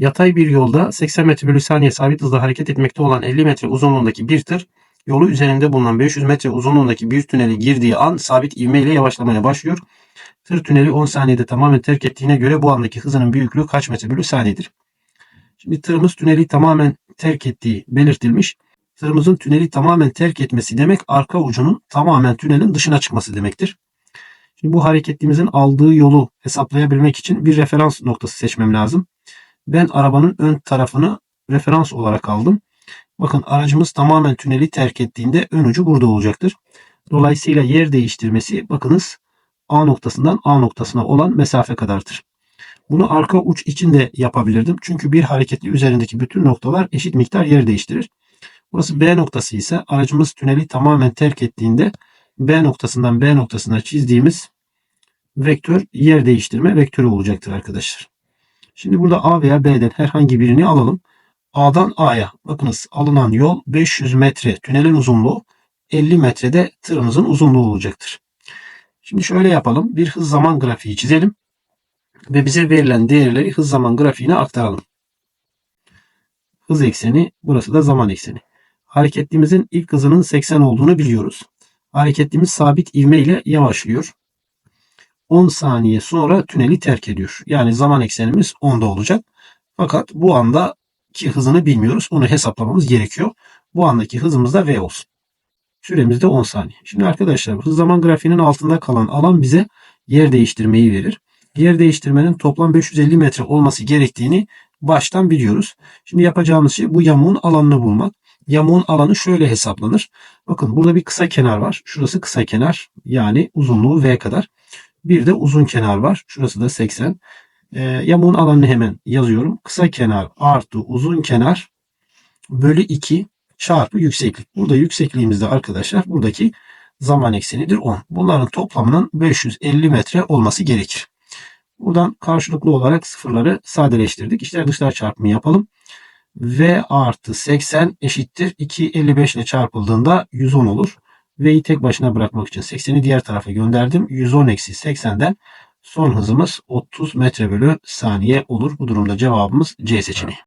Yatay bir yolda 80 metre bölü saniye sabit hızla hareket etmekte olan 50 metre uzunluğundaki bir tır yolu üzerinde bulunan 500 metre uzunluğundaki bir tüneli girdiği an sabit ivmeyle yavaşlamaya başlıyor. Tır tüneli 10 saniyede tamamen terk ettiğine göre bu andaki hızının büyüklüğü kaç metre bölü saniyedir? Şimdi tırımız tüneli tamamen terk ettiği belirtilmiş. Tırımızın tüneli tamamen terk etmesi demek arka ucunun tamamen tünelin dışına çıkması demektir. Şimdi bu hareketimizin aldığı yolu hesaplayabilmek için bir referans noktası seçmem lazım. Ben arabanın ön tarafını referans olarak aldım. Bakın aracımız tamamen tüneli terk ettiğinde ön ucu burada olacaktır. Dolayısıyla yer değiştirmesi bakınız A noktasından A noktasına olan mesafe kadardır. Bunu arka uç için de yapabilirdim. Çünkü bir hareketli üzerindeki bütün noktalar eşit miktar yer değiştirir. Burası B noktası ise aracımız tüneli tamamen terk ettiğinde B noktasından B noktasına çizdiğimiz vektör yer değiştirme vektörü olacaktır arkadaşlar. Şimdi burada A veya B'den herhangi birini alalım. A'dan A'ya bakınız alınan yol 500 metre tünelin uzunluğu 50 metrede tırımızın uzunluğu olacaktır. Şimdi şöyle yapalım. Bir hız zaman grafiği çizelim ve bize verilen değerleri hız zaman grafiğine aktaralım. Hız ekseni, burası da zaman ekseni. Hareketlimizin ilk hızının 80 olduğunu biliyoruz. Hareketlimiz sabit ivme ile yavaşlıyor. 10 saniye sonra tüneli terk ediyor. Yani zaman eksenimiz 10'da olacak. Fakat bu andaki hızını bilmiyoruz. Onu hesaplamamız gerekiyor. Bu andaki hızımız da V olsun. Süremiz de 10 saniye. Şimdi arkadaşlar hız zaman grafiğinin altında kalan alan bize yer değiştirmeyi verir. Yer değiştirmenin toplam 550 metre olması gerektiğini baştan biliyoruz. Şimdi yapacağımız şey bu yamuğun alanını bulmak. Yamuğun alanı şöyle hesaplanır. Bakın burada bir kısa kenar var. Şurası kısa kenar yani uzunluğu V kadar. Bir de uzun kenar var. Şurası da 80. E, yamuğun alanını hemen yazıyorum. Kısa kenar artı uzun kenar bölü 2 çarpı yükseklik. Burada yüksekliğimizde arkadaşlar buradaki zaman eksenidir 10. Bunların toplamının 550 metre olması gerekir. Buradan karşılıklı olarak sıfırları sadeleştirdik. İçler dışlar çarpımı yapalım. V artı 80 eşittir. 2 55 ile çarpıldığında 110 olur. V'yi tek başına bırakmak için 80'i diğer tarafa gönderdim. 110 eksi 80'den son hızımız 30 metre bölü saniye olur. Bu durumda cevabımız C seçeneği.